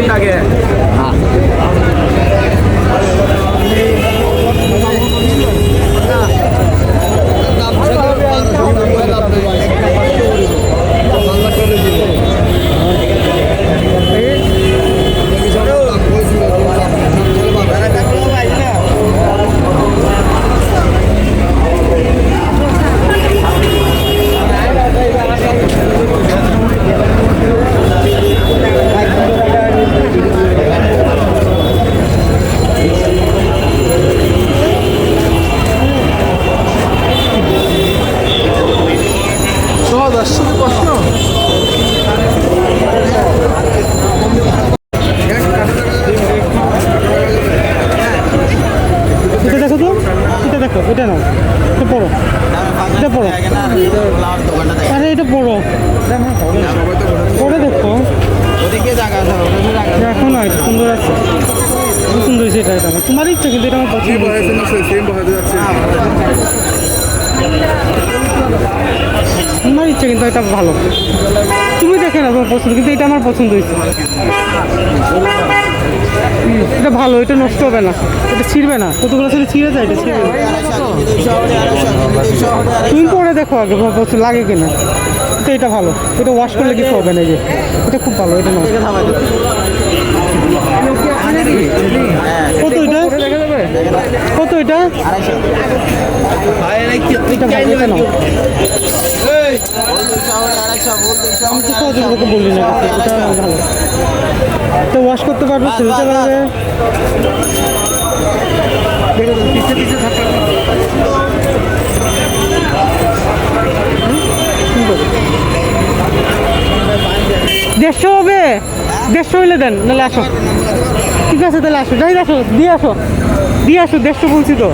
那个。চারশো প্রশ্ন? এটা দেখো তো এটা দেখো এটা নাও এটা পড়ো এটা পড়ো। আরে এটা পড়ো। পড়ে দেখো। এখন না এটা সুন্দর আছে। সুন্দর সেটা এটা তোমার ইচ্ছা কিন্তু এটা আমার পছন্দ ইচ্ছা কিন্তু এটা ভালো। তুমি দেখে না তোমার পছন্দ, কিন্তু এটা আমার পছন্দ হয়েছে। এটা ভালো, এটা নষ্ট হবে না। এটা ছিঁড়বে না। কতগুলো ছেলে ছিঁড়ে যায়, এটা ছিঁড়বে তুমি পরে দেখো আগে পছন্দ লাগে কিনা। এটা এটা ভালো। এটা ওয়াশ করলে কিছু হবে না যে। এটা খুব ভালো, এটা কত এটা? কত এটা? আমি তো বললি না এটা ভালো তো ওয়াশ করতে পারবে দেড়শো হবে? দেড়শো হইলে দেন, নাহলে আসো। ঠিক আছে, তাহলে আসো। যাই, আসো, দিয়ে আসো। দিয়ে আসো, দেড়শো বলছি তো।